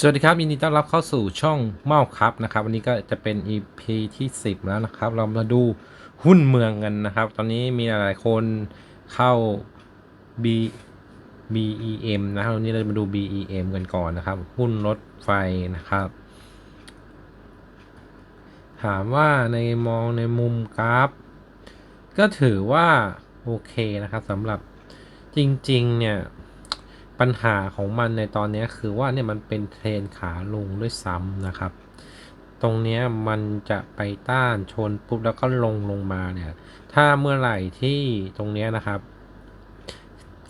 สวัสดีครับยินดีต้อนรับเข้าสู่ช่องเมาครับนะครับ วันนี้ก็จะเป็น EP ที่ 10 แล้วนะครับ เรามาดูหุ้นเมืองกันนะครับ ตอนนี้มีหลายคนเข้า B BEM นะครับวันนี้เราจะมาดู BEM กันก่อนนะครับ หุ้นรถไฟนะครับ ถามว่าในมองในมุมกราฟ ก็ถือว่า โอเคนะครับสำหรับจริง ๆ เนี่ย ปัญหาของมันในตอนนี้คือว่าเนี่ยมันเป็นเทรนขาลงด้วยซ้ำนะครับ ตรงนี้มันจะไปต้านชนปุ๊บแล้วก็ลงลงมาเนี่ย ถ้าเมื่อไหร่ที่ตรงนี้นะครับ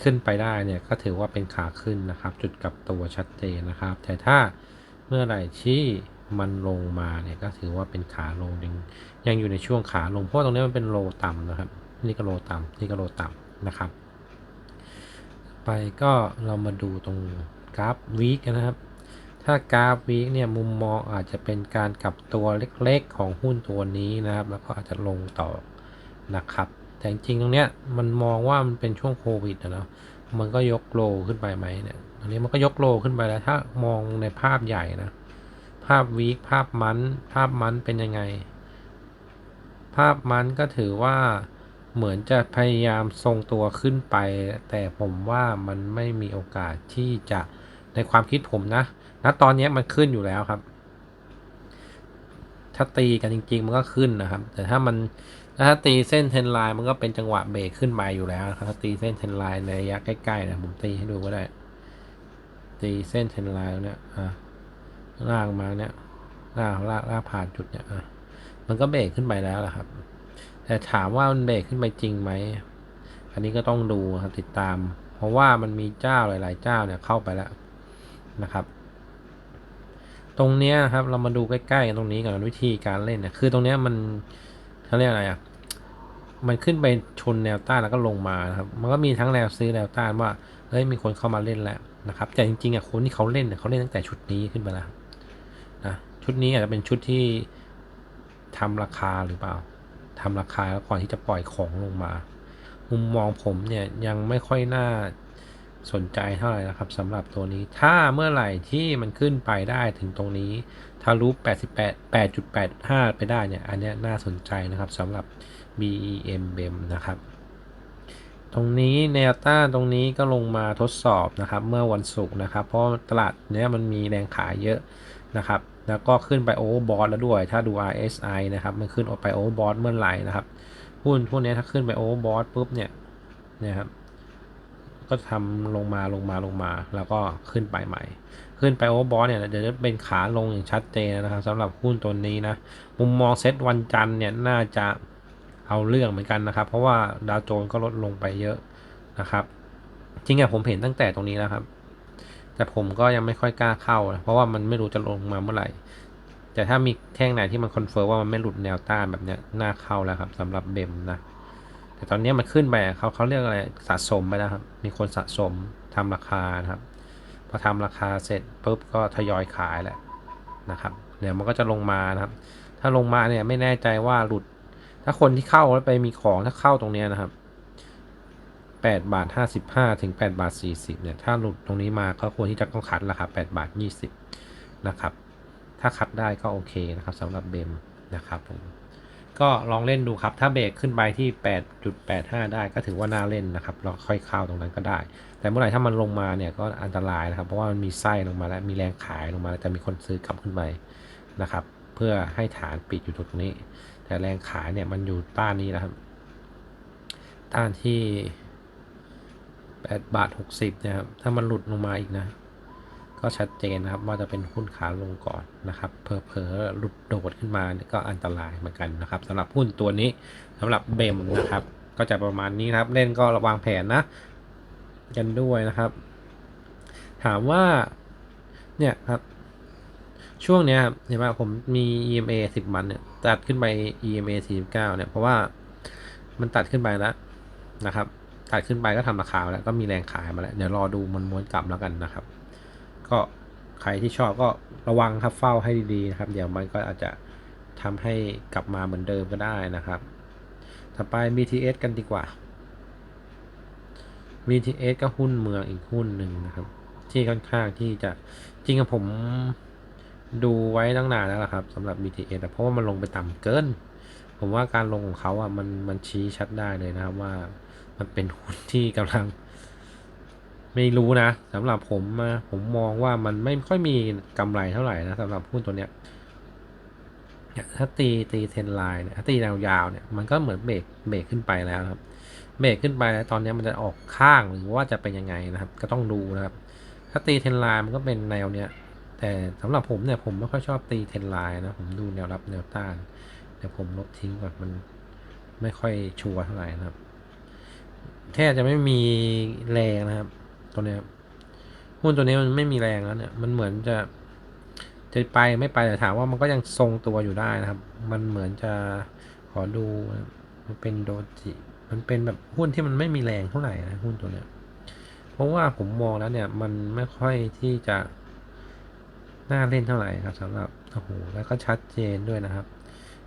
ขึ้นไปได้เนี่ยก็ถือว่าเป็นขาขึ้นนะครับ จุดกับตัวชัดเจนนะครับ แต่ถ้าเมื่อไหร่ที่มันลงมาเนี่ยก็ถือว่าเป็นขาลงยังยังอยู่ในช่วงขาลงเพราะตรงนี้มันเป็นโลต่ำนะครับ นี่ก็โลต่ำนี่ก็โลต่ำนะครับ ไปก็เรามาดูตรงกราฟวีคนะครับ ถ้ากราฟวีคเนี่ยมุมมองอาจจะเป็นการกลับตัวเล็กๆของหุ้นตัวนี้นะครับ แล้วก็อาจจะลงต่อนะครับ แต่จริงๆตรงเนี้ยมันมองว่ามันเป็นช่วงโควิดนะเนาะมันก็ยกโลขึ้นไปไหมเนี่ยตอนนี้มันก็ยกโลขึ้นไปแล้วถ้ามองในภาพใหญ่นะ ภาพวีคภาพมันภาพมันเป็นยังไง ภาพมันก็ถือว่า เหมือนจะพยายามทรงตัวขึ้นไป แต่ผมว่ามันไม่มีโอกาสที่จะในความคิดผมนะณตอนนี้มันขึ้นอยู่แล้วครับ ถ้าตีกันจริง ๆ มันก็ขึ้นนะครับ แต่ถ้ามันถ้าตีเส้นเทรนไลน์มันก็เป็นจังหวะเบรกขึ้นมาอยู่แล้วครับถ้าตีเส้นเทรนไลน์ในระยะใกล้ๆนะผมตีให้ดูก็ได้ ตีเส้นเทรนไลน์เนี่ยอะล่างมาเนี่ยล่างลากลากผ่านจุดเนี่ยอะมันก็เบรกขึ้นไปแล้วล่ะครับ แต่ถามว่ามันเบรกขึ้นไปจริงไหมอันนี้ก็ต้องดูครับติดตาม เพราะว่ามันมีเจ้าหลาย ๆ เจ้าเนี่ยเข้าไปแล้วนะครับ ตรงเนี้ยครับเรามาดูใกล้ ๆ กันตรงนี้ก่อนวิธีการเล่นเนี่ยคือตรงเนี้ยมันเขาเรียกอะไรอะมันขึ้นไปชนแนวต้านแล้วก็ลงมานะครับ มันก็มีทั้งแนวซื้อแนวต้านว่าเฮ้ยมีคนเข้ามาเล่นแล้วนะครับ แต่จริงๆอะคนที่เขาเล่นเนี่ยเขาเล่นตั้งแต่ชุดนี้ขึ้นไปแล้วนะชุดนี้อาจจะเป็นชุดที่ทำราคาหรือเปล่า ทำราคาแล้วก่อนที่จะปล่อยของลงมา มุมมองผมเนี่ยยังไม่ค่อยน่าสนใจเท่าไหร่นะครับสำหรับตัวนี้ ถ้าเมื่อไหร่ที่มันขึ้นไปได้ถึงตรงนี้ทะลุ88 8.85 ไปได้เนี่ย อันนี้น่าสนใจนะครับสำหรับ BEM BEM นะครับ ตรงนี้แนวต้านตรงนี้ก็ลงมาทดสอบนะครับ เมื่อวันศุกร์นะครับ เพราะตลาดเนี้ยมันมีแรงขายเยอะ นะครับ แล้วก็ขึ้นไปโอเวอร์บอทแล้วด้วย ถ้าดู RSI นะครับ มันขึ้นออกไปโอเวอร์บอทเมื่อไหร่นะครับ หุ้นพวกนี้ถ้าขึ้นไปโอเวอร์บอทปุ๊บเนี่ยนะครับ ก็ทำลงมาลงมาลงมา แล้วก็ขึ้นไปใหม่ ขึ้นไปโอเวอร์บอทเนี่ยเดี๋ยวจะเป็นขาลงอย่างชัดเจนนะครับสำหรับหุ้นตัวนี้นะ มุมมองเซตวันจันทร์เนี่ยน่าจะเอาเรื่องเหมือนกันนะครับ เพราะว่าดาวโจนส์ก็ลดลงไปเยอะนะครับ จริงอะผมเห็นตั้งแต่ตรงนี้แล้วครับ แต่ผมก็ยังไม่ค่อยกล้าเข้านะเพราะว่ามันไม่รู้จะลงมาเมื่อไหร่ แต่ถ้ามีแท่งไหนที่มันคอนเฟิร์มว่ามันไม่หลุดแนวต้านแบบเนี้ยน่าเข้าแล้วครับสำหรับเบมนะ แต่ตอนนี้มันขึ้นไปเขาเขาเรียกอะไรสะสมไปแล้วครับ มีคนสะสมทำราคานะครับ พอทำราคาเสร็จปุ๊บก็ทยอยขายแหละนะครับ เดี๋ยวมันก็จะลงมานะครับ ถ้าลงมาเนี่ยไม่แน่ใจว่าหลุด ถ้าคนที่เข้าแล้วไปมีของถ้าเข้าตรงเนี้ยนะครับ 8 บาท 55 ถึง 8 บาท 40 เนี่ย ถ้าหลุดตรงนี้มาก็ควรที่จะต้องคัดราคา8บาท 20 นะครับ ถ้าคัดได้ก็โอเคนะครับสำหรับเบมนะครับผม ก็ลองเล่นดูครับ ถ้าเบรกขึ้นไปที่ 8.85 ได้ก็ถือว่าน่าเล่นนะครับ เราค่อยเข้าตรงนั้นก็ได้ แต่เมื่อไหร่ถ้ามันลงมาเนี่ยก็อันตรายนะครับ เพราะว่ามันมีไส้ลงมาแล้วมีแรงขายลงมาแล้วแต่มีคนซื้อกลับขึ้นไปนะครับ เพื่อให้ฐานปิดอยู่ตรงนี้ แต่แรงขายเนี่ยมันอยู่ต้านนี้นะครับ ต้านที่ 8บาท 60 นะครับ ถ้ามันหลุดลงมาอีกนะ ก็ชัดเจนนะครับว่าจะเป็นหุ้นขาลงก่อนนะครับเพอเพอหลุดโดดขึ้นมาเนี่ยก็อันตรายเหมือนกันนะครับสำหรับหุ้นตัวนี้สำหรับเบมนะครับ ก็จะประมาณนี้นะครับเล่นก็ระวังแผนนะ กันด้วยนะครับ ถามว่าเนี่ยครับช่วงเนี้ยเห็นไหมผมมี EMA 10มันเนี่ยตัดขึ้นไป EMA 49เนี่ยเพราะว่ามันตัดขึ้นไปแล้วนะครับ ตัดขึ้นไปก็ทำราคาแล้วก็มีแรงขายมาแล้ว เดี๋ยวรอดูมันม้วนกลับแล้วกันนะครับ ก็ใครที่ชอบก็ระวังครับเฝ้าให้ดีๆนะครับ เดี๋ยวมันก็อาจจะทำให้กลับมาเหมือนเดิมก็ได้นะครับ ต่อไป BTS กันดีกว่า BTS ก็หุ้นเมืองอีกหุ้นหนึ่งนะครับ ที่ค่อนข้างที่จะจริงกับผมดูไว้ตั้งนานแล้วละครับสำหรับ BTS อะเพราะว่ามันลงไปต่ำเกิน ผมว่าการลงของเขาอะมันมันชี้ชัดได้เลยนะครับว่า มันเป็นหุ้นที่กำลัง ไม่รู้นะสำหรับผมอะผมมองว่ามันไม่ค่อยมีกำไรเท่าไหร่นะสำหรับหุ้นตัวเนี้ยถ้าตีตีเทนไลน์เนี่ยถ้าตีแนวยาวเนี่ยมันก็เหมือนเบรกเบรกขึ้นไปแล้วครับเบรกขึ้นไปแล้วตอนนี้มันจะออกข้างหรือว่าจะเป็นยังไงนะครับ ก็ต้องดูนะครับ ถ้าตีเทนไลน์มันก็เป็นแนวเนี้ยแต่สำหรับผมเนี่ยผมไม่ค่อยชอบตีเทนไลน์นะผมดูแนวรับแนวต้านเดี๋ยวผมลบทิ้งก่อนมันไม่ค่อยชัวร์เท่าไหร่นะครับ ทบจะไม่มีแรงนะครับ ตัวนี้หุ้นตัวนี้มันไม่มีแรงแล้วเนี่ย มันเหมือนจะ จะไปไม่ไปแต่ถามว่ามันก็ยังทรงตัวอยู่ได้นะครับ มันเหมือนจะขอดู มันเป็นโดจิ มันเป็นแบบหุ้นที่มันไม่มีแรงเท่าไหร่นะหุ้นตัวเนี้ย เพราะว่าผมมองแล้วเนี่ย มันไม่ค่อยที่จะน่าเล่นเท่าไหร่ครับสำหรับโอ้โหแล้วก็ชัดเจนด้วยนะครับ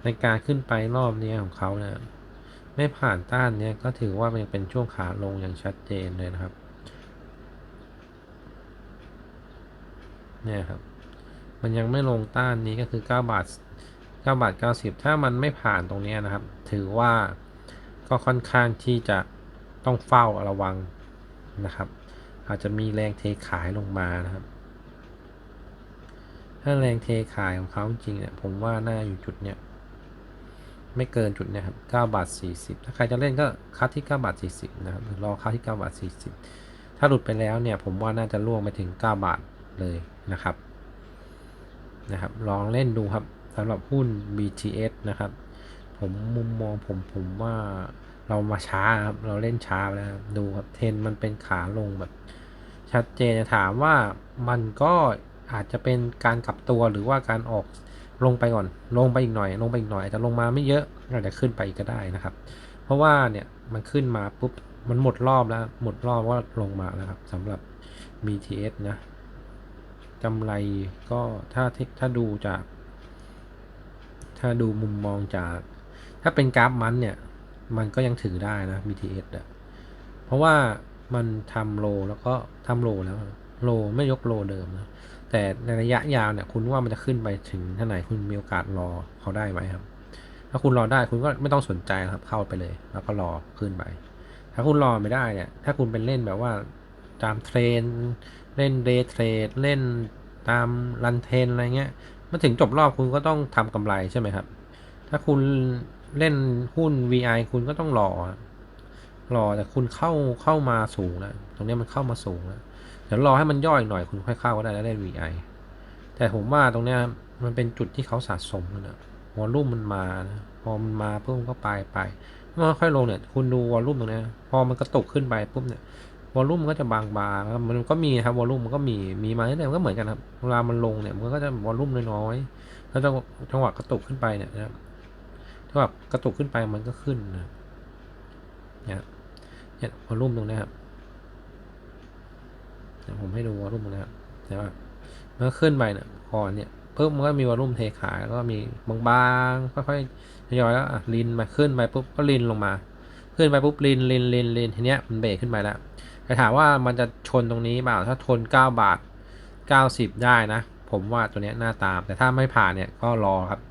ในการขึ้นไปรอบนี้ของเขาเนี่ย ไม่ผ่านต้านเนี่ยก็ถือว่ามันเป็นช่วงขาลงอย่างชัดเจนเลยนะครับ เนี่ยครับ มันยังไม่ลงต้านนี้ก็คือ 9 บาท 9 บาท 90 ถ้ามันไม่ผ่านตรงนี้นะครับ ถือว่าก็ค่อนข้างที่จะต้องเฝ้าระวังนะครับ อาจจะมีแรงเทขายลงมานะครับ ถ้าแรงเทขายของเขาจริงเนี่ยผมว่าน่าอยู่จุดเนี้ย ไม่เกินจุดเนี้ยครับ9บาท 40 ถ้าใครจะเล่นก็คัดที่9บาท 40 นะครับหรือรอคัดที่9บาท 40 ถ้าหลุดไปแล้วเนี่ยผมว่าน่าจะล่วงไปถึง 9 บาทเลยนะครับนะครับลองเล่นดูครับสำหรับหุ้น BTS นะครับ ผมมุมมองผมผมว่าเรามาช้าครับเราเล่นช้าแล้วดูครับเทนมันเป็นขาลงแบบ ชัดเจนถามว่ามันก็อาจจะเป็นการกลับตัวหรือว่าการออก ลงไปก่อน ลงไปอีกหน่อย ลงไปอีกหน่อยอาจจะลงมาไม่เยอะอาจจะขึ้นไปก็ได้นะครับ เพราะว่าเนี่ยมันขึ้นมาปุ๊บมันหมดรอบแล้ว หมดรอบว่าลงมาแล้วครับสำหรับ BTS นะกำไรก็ถ้าถ้าดูจาก ถ้าดูมุมมองจาก ถ้าเป็นกราฟมันเนี่ย มันก็ยังถือได้นะ BTS อะเพราะว่ามันทำโลแล้วก็ทำโลแล้ว โลไม่ยกโลเดิมนะ แต่ในระยะยาวเนี่ยคุณว่ามันจะขึ้นไปถึงท่าไหนคุณมีโอกาสรอเขาได้ไหมครับ ถ้าคุณรอได้คุณก็ไม่ต้องสนใจครับเข้าไปเลย แล้วก็รอขึ้นไป ถ้าคุณรอไม่ได้เนี่ย ถ้าคุณเป็นเล่นแบบว่าตามเทรนเล่นเดย์เทรดเล่นตามรันเทรนอะไรเงี้ยมาถึงจบรอบคุณก็ต้องทำกำไรใช่ไหมครับ ถ้าคุณเล่นหุ้น VI คุณก็ต้องรอ รอแต่คุณเข้าเข้ามาสูงแล้วตรงนี้มันเข้ามาสูงแล้ว ดี๋ยวรอให้มันย่อยหน่อยคุณค่อยเข้าก็ได้แล้วเล่น VI แต่ผมว่าตรงเนี้ยมันเป็นจุดที่เขาสะสมนะวอลลุ่มมันมานะพอมันมาปุ๊บมันก็ไปไปเมันค่อยลงเนี่ย คุณดูวอลลุ่มตรงเนี้ยพอมันกระตุกขึ้นไปปุ๊บเนี่ยวอลลุ่มมันก็จะบางๆแล้วมันก็มีครับวอลลุ่มมันก็มีมีมาเรื่ยมันก็เหมือนกันครับเวลามันลงเนี่ยมันก็จะวอลลุ่มน้อยๆแล้วจังหวะกระตุกขึ้นไปเนี่ยนะครับจังหวะกระตุกขึ้นไปมันก็ขึ้นนะเนี่ยเนี่ยวอลลุ่มตรงเนี้ยครับ ดี๋ยวผมให้ดูวอลลุ่มนี้ยครับแต่ว่ามันก็ขึ้นไปเนี่ยพอเนี่ยเพิ่มมันก็มีวอลลุ่มเทขายแล้วก็มีบางๆค่อยๆทยอยแล้วอะลินมาขึ้นไปปุ๊บก็ลินลงมา ขึ้นไปปุ๊บลินลินลินลินทีเนี้ยมันเบรกขึ้นไปแล้วแต่ถามว่ามันจะชนตรงนี้เปล่าถ้าทน 9 บาท 90 ได้นะ ผมว่าตัวเนี้ยน้าตาม แต่ถ้าไม่ผ่านเนี่ยก็รอครับ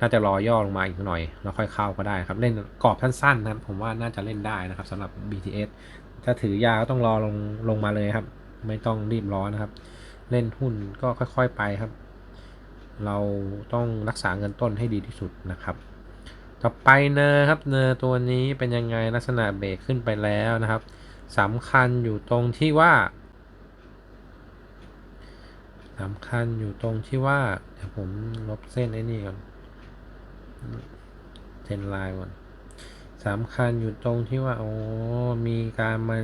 น่าจะรอย่อลงมาอีกหน่อยแล้วค่อยเข้าก็ได้ครับ เล่นกรอบสั้นๆนะครับผมว่าน่าจะเล่นได้นะครับสำหรับ BTS ถ้าถือยาวก็ต้องรอลงลงมาเลยครับ ไม่ต้องรีบร้อนนะครับ เล่นหุ้นก็ค่อยๆไปครับ เราต้องรักษาเงินต้นให้ดีที่สุดนะครับ ต่อไปเนอครับเนอตัวนี้เป็นยังไงลักษณะเบรกขึ้นไปแล้วนะครับสำคัญอยู่ตรงที่ว่าสำคัญอยู่ตรงที่ว่าเดี๋ยวผมลบเส้นไอ้นี่ก่อนเทนไลน์ก่อนสำคัญอยู่ตรงที่ว่าโอ้มีการมา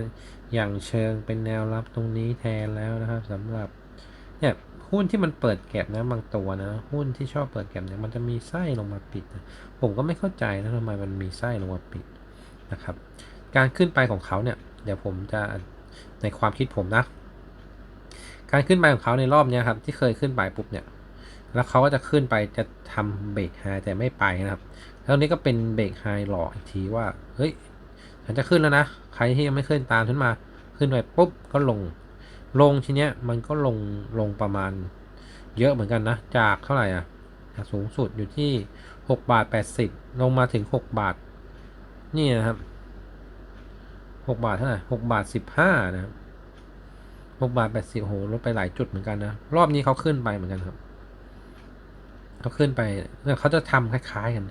อย่างเชิงเป็นแนวรับตรงนี้แทนแล้วนะครับสำหรับเนี่ยหุ้นที่มันเปิดแก็บนะบางตัวนะ หุ้นที่ชอบเปิดแก็บเนี่ยมันจะมีไส้ลงมาปิดนะผมก็ไม่เข้าใจนะทำไมมันมีไส้ลงมาปิดนะครับ การขึ้นไปของเขาเนี่ยเดี๋ยวผมจะในความคิดผมนะ การขึ้นไปของเขาในรอบเนี้ยครับที่เคยขึ้นไปปุ๊บเนี่ย แล้วเขาก็จะขึ้นไปจะทำเบรกไฮแต่ไม่ไปนะครับ แล้วนี้ก็เป็นเบรกไฮหลอกอีกทีว่าเฮ้ย ฉันจะขึ้นแล้วนะ ใครที่ยังไม่ขึ้นตามฉันมา ขึ้นไปปุ๊บก็ลง ลงทีเนี้ยมันก็ลงลงประมาณ เยอะเหมือนกันนะ จากเท่าไหร่อะจากสูงสุดอยู่ที่หกบาทแปดสิบลงมาถึงหกบาท นี่นะครับหกบาทเท่าไหร่หกบาทสิบห้านะครับหกบาทแปดสิบโหลดไปหลายจุดเหมือนกันนะ รอบนี้เขาขึ้นไปเหมือนกันครับ เขาขึ้นไปเนี่ยเขาจะทำคล้าย ๆ กัน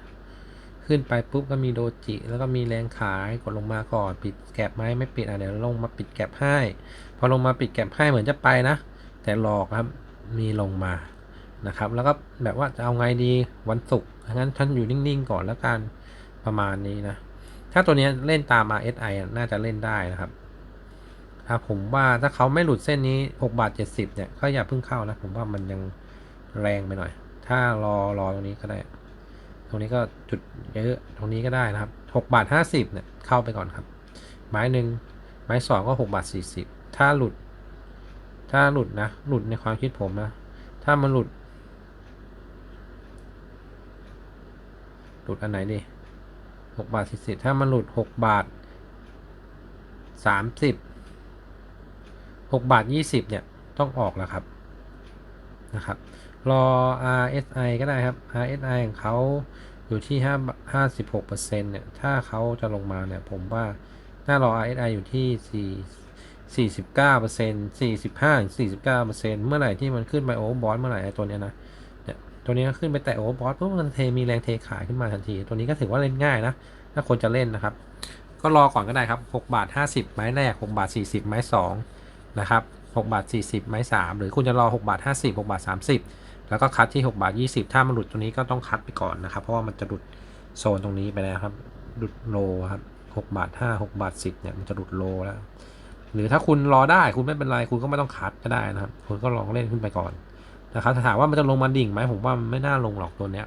ขึ้นไปปุ๊บก็มีโดจิ แล้วก็มีแรงขายกดลงมาก่อนปิดแก็บไหมไม่ปิดอะเดี๋ยวลงมาปิดแก็บให้ พอลงมาปิดแก็บให้เหมือนจะไปนะ แต่หลอกครับมีลงมานะครับ แล้วก็แบบว่าจะเอาไงดีวันศุกร์งั้นท่านอยู่นิ่งๆก่อนแล้วกันประมาณนี้นะ ถ้าตัวนี้เล่นตาม RSI น่าจะเล่นได้นะครับครับผมว่าถ้าเขาไม่หลุดเส้นนี้ 6 บาท 70 เนี่ยก็อย่าเพิ่งเข้านะ ผมว่ามันยังแรงไปหน่อย ถ้ารอรอตรงนี้ก็ได้ รงนี้ก็จุดเยอะตรงนี้ก็ได้นะครับ6บาท50เนี่ยเข้าไปก่อนครับ ไม้หนึ่งไม้สองก็6บาท40 ถ้าหลุด ถ้าหลุดนะ หลุดในความคิดผมนะ ถ้ามันหลุด หลุดอันไหนดิหกบาทสี่สิบถ้ามันหลุดหกบาทสามสิบหกบาทยี่สิบเนี่ยต้องออกแล้วครับนะครับ รอ RSI ก็ได้ครับ RSI ของเขาอยู่ที่ห้าห้าสิบหกเปอร์เซ็นต์เนี่ยถ้าเขาจะลงมาเนี่ยผมว่าน่ารอ RSI อยู่ที่สี่สี่สิบเก้าเปอร์เซ็นต์สี่สิบห้าสี่สิบเก้าเปอร์เซ็นต์เมื่อไหร่ที่มันขึ้นไปโอเวอร์บอทเมื่อไหร่ไอ้ตัวเนี้ยนะเนี่ยตัวนี้ก็ขึ้นไปแตะโอเวอร์บอทปุ๊บมันเทมีแรงเทขายขึ้นมาทันที ตัวนี้ก็ถือว่าเล่นง่ายนะ ถ้าคนจะเล่นนะครับ ก็รอก่อนก็ได้ครับ6บาท50 ไม้แรก6บาท40 ไม้2นะครับ6บาท40 ไม้3หรือคุณจะรอ6บาท50 6บาท30 แล้วก็คัดที่6บาท20 ถ้ามันหลุดตัวนี้ก็ต้องคัดไปก่อนนะครับ เพราะว่ามันจะหลุดโซนตรงนี้ไปแล้วครับ หลุดโลครับ6บาท5 6บาท10เนี่ยมันจะหลุดโลแล้ว หรือถ้าคุณรอได้คุณไม่เป็นไรคุณก็ไม่ต้องคัดก็ได้นะครับ คุณก็ลองเล่นขึ้นไปก่อนนะครับถามว่ามันจะลงมาดิ่งไหมผมว่ามันไม่น่าลงหรอกตัวเนี้ย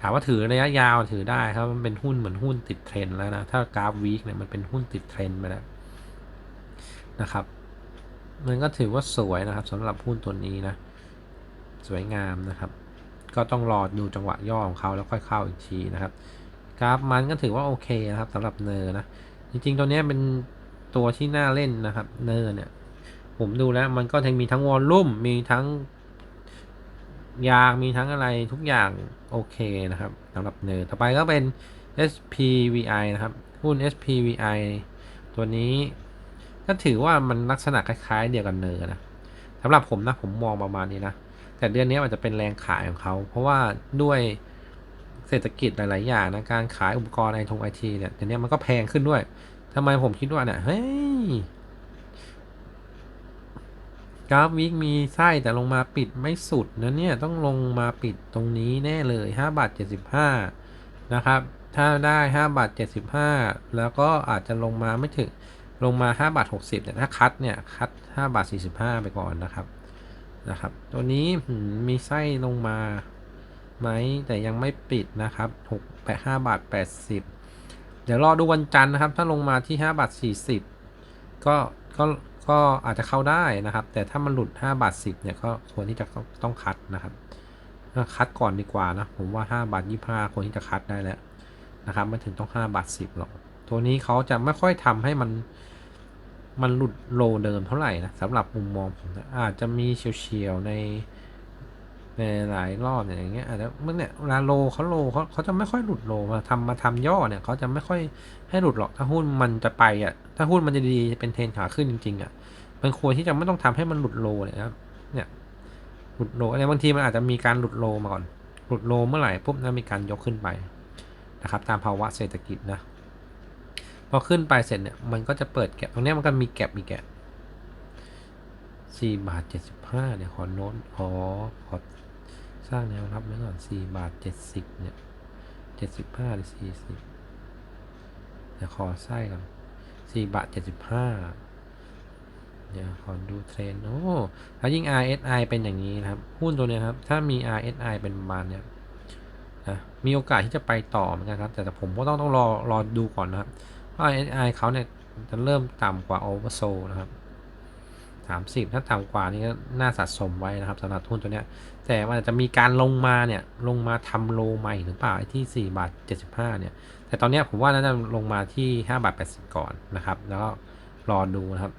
ถามว่าถือระยะยาวถือได้ครับ มันเป็นหุ้นเหมือนหุ้นติดเทรนด์แล้วนะ ถ้ากราฟวีคเนี่ยมันเป็นหุ้นติดเทรนด์ไปแล้วนะครับ มันก็ถือว่าสวยนะครับสำหรับหุ้นตัวนี้นะ สวยงามนะครับ ก็ต้องรอดูจังหวะย่อของเขาแล้วค่อยเข้าอีกทีนะครับกราฟมันก็ถือว่าโอเคนะครับสำหรับเนอร์นะจริงๆตัวนี้เป็นตัวที่น่าเล่นนะครับเนอร์เนี่ยผมดูแล้วมันก็ทั้งมีทั้งวอลลุ่มมีทั้งยางมีทั้งอะไรทุกอย่างโอเคนะครับสำหรับเนอร์ต่อไปก็เป็น SPVI นะครับ หุ้น SPVI ตัวนี้ก็ถือว่ามันลักษณะคล้ายๆเดียวกันเนอร์นะสำหรับผมนะผมมองประมาณนี้นะ แต่เดือนนี้มันจะเป็นแรงขายของเขา เพราะว่าด้วยเศรษฐกิจหลาย ๆ อย่างนะการขายอุปกรณ์ไอทงไอทีเนี่ยเดี๋ยวนี้มันก็แพงขึ้นด้วยทำไมผมคิดว่าเนี่ยเฮ้ยกราฟวิกมีไส้แต่ลงมาปิดไม่สุดนะเนี่ยต้องลงมาปิดตรงนี้แน่เลย5บาท75 นะครับ ถ้าได้5บาท75 แล้วก็อาจจะลงมาไม่ถึงลงมา5บาท60เนี่ยถ้าคัดเนี่ยคัด5บาท45 ไปก่อนนะครับ นะครับ ตัวนี้มีไส้ลงมาไหมแต่ยังไม่ปิดนะครับ6แปด5บาท80เดี๋ยวรอดูวันจันทร์นะครับ ถ้าลงมาที่5บาท40ก็ก็ก็อาจจะเข้าได้นะครับ แต่ถ้ามันหลุด5บาท10เนี่ยก็ควรที่จะต้องคัดนะครับคัดก่อนดีกว่านะผมว่า5บาท25ควรที่จะคัดได้แล้วนะครับไม่ถึงต้อง5บาท10หรอกตัวนี้เขาจะไม่ค่อยทำให้มัน มันหลุดโลเดิมเท่าไหร่นะสำหรับมุมมองผมนะอาจจะมีเฉียวๆในในหลายรอบเนี่ยอย่างเงี้ยอาจจะเมื่อเนี่ยเวลาโลเขาโลเขาเขาจะไม่ค่อยหลุดโลมาทำมาทำย่อเนี่ยเขาจะไม่ค่อยให้หลุดหรอกถ้าหุ้นมันจะไปอะถ้าหุ้นมันจะดีเป็นเทรนขาขึ้นจริงๆอะมันควรที่จะไม่ต้องทำให้มันหลุดโลเนี่ยครับเนี่ยหลุดโลอะไรบางทีมันอาจจะมีการหลุดโลมาก่อนหลุดโลเมื่อไหร่ปุ๊บแล้วมีการยกขึ้นไปนะครับตามภาวะเศรษฐกิจนะ พอขึ้นไปเสร็จเนี่ยมันก็จะเปิดแก็บตรงนี้มันก็มีแก็บมีแก็บสี่บาทเจ็ดสิบห้าเนี่ยขอโน้ตขอขอสร้างแนวรับไว้ก่อนสี่บาทเจ็ดสิบเนี่ยเจ็ดสิบห้าหรือสี่สิบเดี๋ยวขอไส้ก่อนสี่บาทเจ็ดสิบห้าเดี๋ยวขอดูเทรนด์โอ้ถ้ายิ่ง RSI เป็นอย่างนี้นะครับ หุ้นตัวเนี้ยครับ ถ้ามี RSI เป็นประมาณเนี้ยนะมีโอกาสที่จะไปต่อเหมือนกันครับ แต่แต่ผมก็ต้องต้องรอรอดูก่อนนะครับ ว่า RSI เขาเนี่ยจะเริ่มต่ำกว่า Oversold นะครับ30 ถ้าต่ำกว่านี้ก็น่าสะสมไว้นะครับสำหรับหุ้นตัวเนี้ย แต่มันอาจะมีการลงมาเนี่ย ลงมาทำโลใหม่หรือเปล่าไอ้ที่4บาท75 เนี่ย แต่ตอนนี้ผมว่าน่าจะลงมาที่5บาท80 ก่อนนะครับ แล้วก็รอดูนะครับ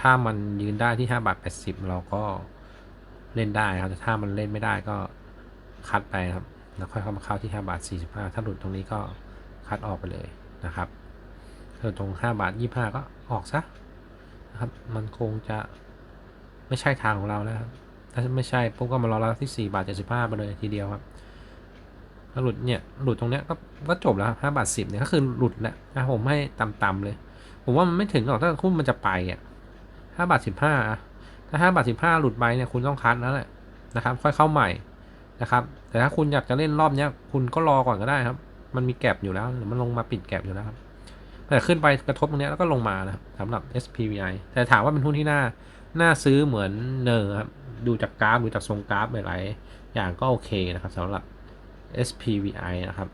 ถ้ามันยืนได้ที่5บาท80 เราก็เล่นได้ครับแต่ถ้ามันเล่นไม่ได้ก็คัดไปครับ แล้วค่อยเข้ามาเข้าที่5บาท45 ถ้าหลุดตรงนี้ก็คัดออกไปเลยนะครับ ถ้าตรง 5 บาท 25 ก็ออกซะนะครับ มันคงจะไม่ใช่ทางของเราแล้วครับ ถ้าไม่ใช่ปุ๊บก็มารอรับที่ 4 บาท 75 ไปเลยทีเดียวครับถ้าหลุดเนี่ยหลุดตรงเนี้ยก็ก็จบแล้วครับ5บาท10เนี่ยก็คือหลุดแล้วนะผมให้ต่ำๆเลย ผมว่ามันไม่ถึงหรอกถ้าหุ้นมันจะไปอะ5บาท15อะถ้า5บาท15หลุดไปเนี่ยคุณต้องคัดแล้วแหละนะครับ ค่อยเข้าใหม่นะครับ แต่ถ้าคุณอยากจะเล่นรอบเนี้ยคุณก็รอก่อนก็ได้ครับ มันมีแก็บอยู่แล้วหรือมันลงมาปิดแก็บอยู่แล้วครับ แต่ขึ้นไปกระทบตรงนี้แล้วก็ลงมานะครับสำหรับ SPVI แต่ถามว่าเป็นหุ้นที่น่าน่าซื้อเหมือนเนอร์ครับ ดูจากกราฟดูจากทรงกราฟหลายๆอย่างก็โอเคนะครับสำหรับ SPVI นะครับ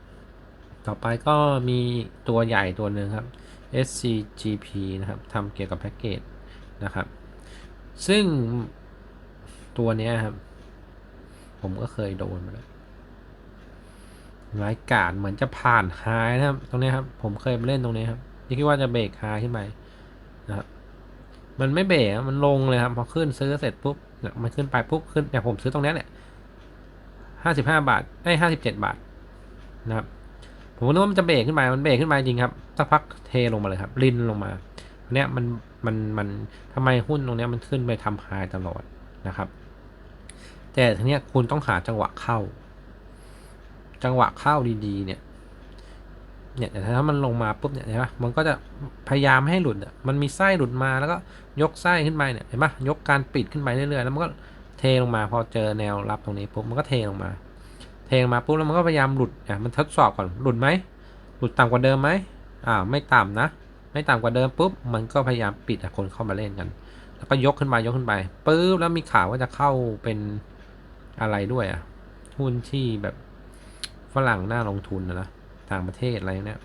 ต่อไปก็มีตัวใหญ่ตัวหนึ่งครับ SCGP นะครับทำเกี่ยวกับแพ็กเกจนะครับ ซึ่งตัวนี้ครับ ผมก็เคยโดนมาแล้ว รายการเหมือนจะผ่านไฮนะครับ ตรงนี้ครับ ผมเคยไปเล่นตรงนี้ครับที่คิดว่าจะเบรกไฮขึ้นไปนะครับมันไม่เบรกมันลงเลยครับพอขึ้นซื้อเสร็จปุ๊บเนี่ยมันขึ้นไปปุ๊บขึ้นเนี่ยผมซื้อตรงนี้เนี่ยห้าสิบห้าบาทไอ้ห้าสิบเจ็ดบาทนะครับผมนึกว่ามันจะเบรกขึ้นไปมันเบรกขึ้นมาจริงครับสักพักเทลงมาเลยครับรินลงมาเนี้ยมันมันมันทำไมหุ้นตรงเนี้ยมันขึ้นไปทำไฮตลอดนะครับ แต่ทีเนี้ยคุณต้องหาจังหวะเข้า จังหวะเข้าดีๆ เนี่ยเนี่ยแต่ถ้ามันลงมาปุ๊บเนี่ยเห็นปะมันก็จะพยายามให้หลุดอะมันมีไส้หลุดมาแล้วก็ยกไส้ขึ้นไปเนี่ยเห็นปะยกการปิดขึ้นไปเรื่อยๆแล้วมันก็เทลงมาพอเจอแนวรับตรงนี้ปุ๊บมันก็เทลงมา เทลงมาปุ๊บแล้วมันก็พยายามหลุดอะมันทดสอบก่อนหลุดไหมหลุดต่ำกว่าเดิมไหมอ่าไม่ต่ำนะ ไม่ต่ำกว่าเดิมปุ๊บมันก็พยายามปิดอะคนเข้ามาเล่นกัน แล้วก็ยกขึ้นไปยกขึ้นไปปุ๊บแล้วมีข่าวว่าจะเข้าเป็นอะไรด้วยอะหุ้นที่แบบ ฝรั่งน่าลงทุนนะนะต่างประเทศอะไรเนี่ย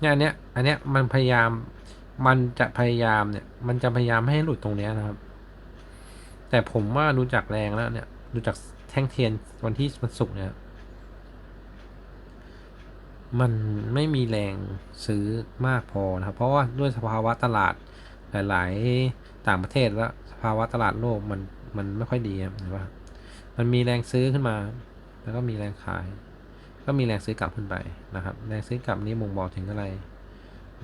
เนี่ยอันเนี้ยอันเนี้ยมันพยายามมันจะพยายามเนี่ย มันจะพยายามให้หลุดตรงเนี้ยนะครับ แต่ผมว่าดูจากแรงแล้วเนี่ยดูจากแท่งเทียนวันที่มันสุกร์เนี่ย มันไม่มีแรงซื้อมากพอนะครับ เพราะว่าด้วยสภาวะตลาดหลาย ๆ ต่างประเทศแล้วสภาวะตลาดโลกมันมันไม่ค่อยดีครับเห็นปะมันมีแรงซื้อขึ้นมา แล้วก็มีแรงขาย ก็มีแรงซื้อกลับขึ้นไปนะครับ แรงซื้อกลับนี้บ่งบอกถึงอะไร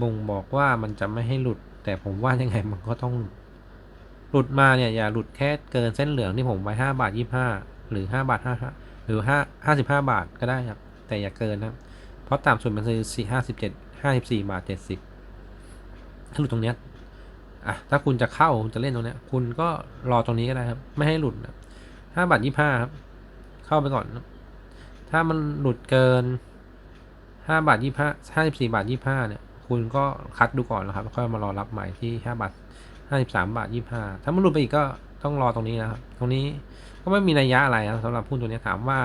บ่งบอกว่ามันจะไม่ให้หลุด แต่ผมว่ายังไงมันก็ต้องหลุด หลุดมาเนี่ยอย่าหลุดแค่เกินเส้นเหลืองที่ผมไว้ห้าบาทยี่ห้าหรือห้าบาทห้าหรือห้าห้าสิบห้าบาทก็ได้ครับ แต่อย่าเกินนะ เพราะต่ำสุดมันคือสี่ห้าสิบเจ็ดห้าสิบสี่บาทเจ็ดสิบถ้าหลุดตรงเนี้ยอะถ้าคุณจะเข้าคุณจะเล่นตรงเนี้ย คุณก็รอตรงนี้ก็ได้ครับ ไม่ให้หลุดห้าบาทยี่ห้าครับ เข้าไปก่อนนะ ถ้ามันหลุดเกินห้าบาทยี่ห้าห้าสิบสี่บาทยี่ห้าเนี่ย คุณก็คัดดูก่อนนะครับแล้วค่อยมารอรับใหม่ที่ห้าบาทห้าสิบสามบาทยี่ห้าถ้ามันหลุดไปอีกก็ต้องรอตรงนี้นะครับ ตรงนี้ก็ไม่มีนัยยะอะไรนะสำหรับหุ้นตัวนี้ถามว่า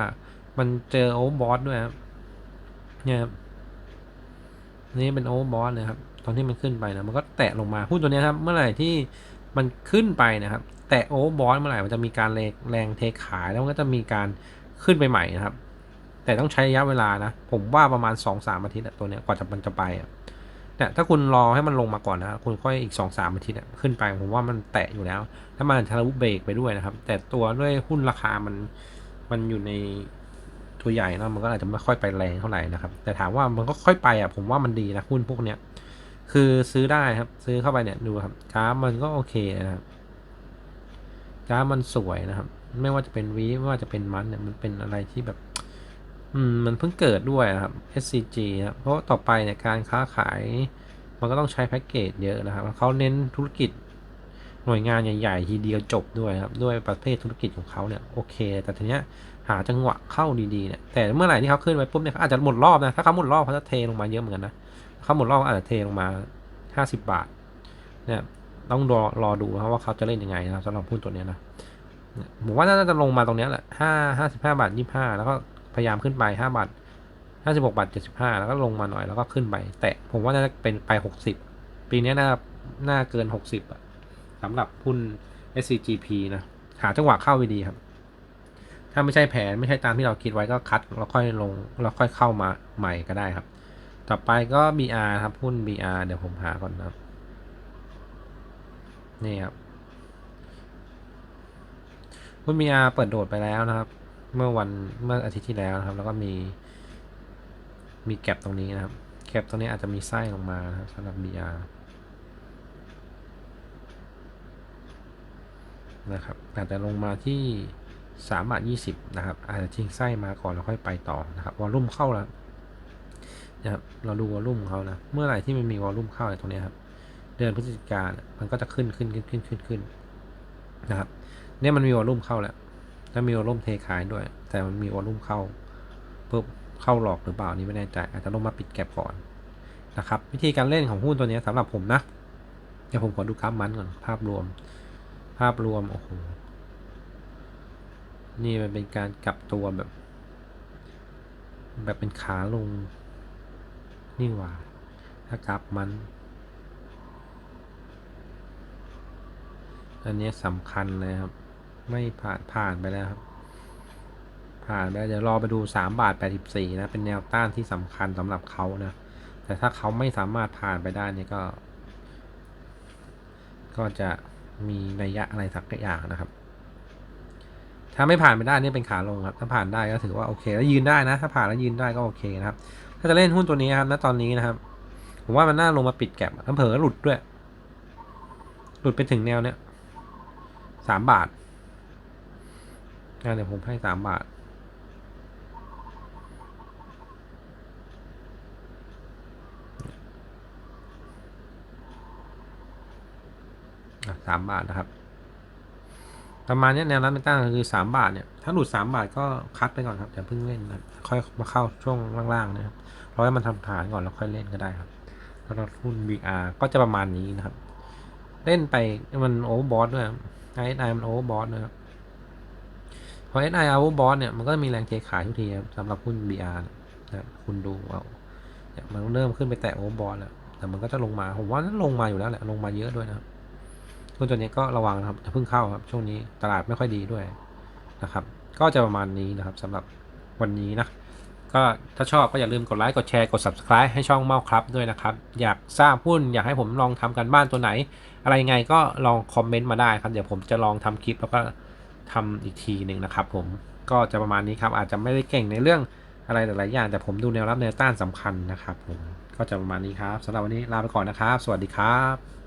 มันเจอโอเวอร์บอสด้วยครับเนี่ยครับนี่เป็นโอเวอร์บอสเลยครับ ตอนที่มันขึ้นไปนะมันก็แตะลงมาหุ้นตัวนี้ครับ เมื่อไหร่ที่มันขึ้นไปนะครับ แตะโอเวอร์บอสเมื่อไหร่มันจะมีการแรงแรงเทขายแล้วมันก็จะมีการขึ้นไปใหม่นะครับ แต่ต้องใช้ระยะเวลานะ ผมว่าประมาณ2อสามอาทิตย์ตัวเนี้ยกว่าจะมันจะไปอะเนี่ยถ้าคุณรอให้มันลงมาก่อนนะคุณค่อยอีก2อสามอาทิตย์ขึ้นไปผมว่ามันแตะอยู่แล้วถ้ามันทะลุเบรกไปด้วยนะครับ แต่ตัวด้วยหุ้นราคามันมันอยู่ในตัวใหญ่นะมันก็อาจจะไม่ค่อยไปแรงเท่าไหร่นะครับ แต่ถามว่ามันก็ค่อยไปอะผมว่ามันดีนะหุ้นพวกเนี้ยคือซื้อได้ครับ ซื้อเข้าไปเนี่ยดูครับกราฟมันก็โอเคนะครับกราฟมันสวยนะครับ ไม่ว่าจะเป็นวีไม่ว่าจะเป็นมันเนี่ยมันเป็นอะไรที่แบบ อืมมันเพิ่งเกิดด้วยครับ SCG ครับเพราะต่อไปเนี่ยการค้าขาย มันก็ต้องใช้แพ็กเกจเยอะนะครับเขาเน้นธุรกิจหน่วยงานใหญ่ๆทีเดียวจบด้วยครับด้วยประเภทธุรกิจของเขาเนี่ยโอเค แต่ทีเนี้ยหาจังหวะเข้าดีๆเนี่ยแต่เมื่อไหร่ที่เขาขึ้นไปปุ๊บเนี่ยเขาอาจจะหมดรอบนะถ้าเขาหมดรอบเขาจะเทลงมาเยอะเหมือนกันนะเขาหมดรอบอาจจะเทลงมาห้าสิบบาทเนี่ยต้องรอรอดูนะครับว่าเขาจะเล่นยังไงนะสำหรับหุ้นตัวเนี้ยนะผมว่าน่าจะลงมาตรงเนี้ยแหละห้าห้าสิบห้าบาทยี่ห้าแล้วก็ ยายามขึ้นไปห้าบาทห้าสิบหกบาทเจ็ดสิบห้าแล้วก็ลงมาหน่อยแล้วก็ขึ้นไป แต่ผมว่าน่าจะเป็นไปหกสิบปีนี้น่าน่าเกินหกสิบอะสำหรับหุ้น SCGP นะหาจังหวะเข้าดีครับ ถ้าไม่ใช่แผนไม่ใช่ตามที่เราคิดไว้ก็คัดแล้วค่อยลงแล้วค่อยเข้ามาใหม่ก็ได้ครับ ต่อไปก็ BR ครับหุ้น BR เดี๋ยวผมหาก่อนนะครับนี่ครับหุ้นมีอาเปิดโดดไปแล้วนะครับ เมื่อวันเมื่ออาทิตย์ที่แล้วนะครับ แล้วก็มีมีแก็บตรงนี้นะครับแก็บตรงนี้อาจจะมีไส้ลงมาครับสำหรับ BR นะครับอาจจะลงมาที่3บาท20 นะครับ อาจจะทิ้งไส้มาก่อนแล้วค่อยไปต่อนะครับวอลลุ่มเข้าแล้วนะครับเราดูวอลลุ่มเขานะ เมื่อไหร่ที่มันมีวอลลุ่มเข้าในตรงนี้ครับ เดือนพฤศจิกาเนี่ยมันก็จะขึ้นขึ้นขึ้นขึ้นขึ้นขึ้นนะครับ เนี่ยมันมีวอลลุ่มเข้าแล้ว แล้วมีวอลลุ่มเทขายด้วย แต่มันมีวอลลุ่มเข้าปุ๊บเข้าหลอกหรือเปล่านี่ไม่แน่ใจอาจจะลงมาปิดแก็บก่อนนะครับวิธีการเล่นของหุ้นตัวนี้ยสำหรับผมนะเดี๋ยวผมขอดูกราฟมันก่อนภาพรวม ภาพรวมโอ้โหนี่มันเป็นการกลับตัวแบบ แบบเป็นขาลง นี่หว่า ถ้ากราฟมัน อันนี้สำคัญเลยครับ ไม่ผ่านผ่านไปแล้วครับผ่านไปเดี๋ยวรอไปดู3บาท84นะเป็นแนวต้านที่สำคัญสำหรับเขานะแต่ถ้าเขาไม่สามารถผ่านไปได้นี่ก็ ก็จะมีนัยยะอะไรสักอย่างนะครับ ถ้าไม่ผ่านไปได้นี่เป็นขาลงครับ ถ้าผ่านได้ก็ถือว่าโอเค แล้วยืนได้นะ ถ้าผ่านแล้วยืนได้ก็โอเคนะครับ ถ้าจะเล่นหุ้นตัวนี้ครับณตอนนี้นะครับ ผมว่ามันน่าลงมาปิดแก็บถ้าเผลอหลุดด้วย หลุดไปถึงแนวเนี้ยสามบาท งั้นเดี๋ยวผมให้สามบาทอะสามบาทนะครับ ประมาณเนี้ยแนวรับเป็นตั้งคือสามบาทเนี่ย ถ้าหลุดสามบาทก็คัดไปก่อนครับอย่าเพิ่งเล่นนะค่อยมาเข้าช่วงล่างๆนะครับรอให้มันทำฐานก่อนแล้วค่อยเล่นก็ได้ครับแล้วหุ้น BR ก็จะประมาณนี้นะครับ เล่นไปมันโอเวอร์บอทด้วยไอไอมันโอเวอร์บอทนะครับ พอเอสไอโอเวอร์บอทเนี่ยมันก็มีแรงเทขายทุกทีครับสำหรับหุ้น BR นะคุณดูเอามันเริ่มขึ้นไปแตะโอเวอร์บอทแล้วแต่มันก็จะลงมาผมว่านั้นลงมาอยู่แล้วแหละลงมาเยอะด้วยนะครับหุ้นตัวนี้ก็ระวังนะครับเพิ่งเข้าครับช่วงนี้ตลาดไม่ค่อยดีด้วยนะครับ ก็จะประมาณนี้นะครับสำหรับวันนี้นะก็ถ้าชอบก็อย่าลืมกดไลค์กดแชร์กด subscribe ให้ช่องเมาครับด้วยนะครับ อยากทราบหุ้นอยากให้ผมลองทำกันบ้านตัวไหน อะไรยังไงก็ลองคอมเมนต์มาได้ครับ เดี๋ยวผมจะลองทำคลิปแล้วก็ ทำอีกทีหนึ่งนะครับผมก็จะประมาณนี้ครับอาจจะไม่ได้เก่งในเรื่องอะไรหลายๆอย่าง แต่ผมดูแนวรับแนวต้านสำคัญนะครับผมก็จะประมาณนี้ครับสำหรับวันนี้ลาไปก่อนนะครับ สวัสดีครับ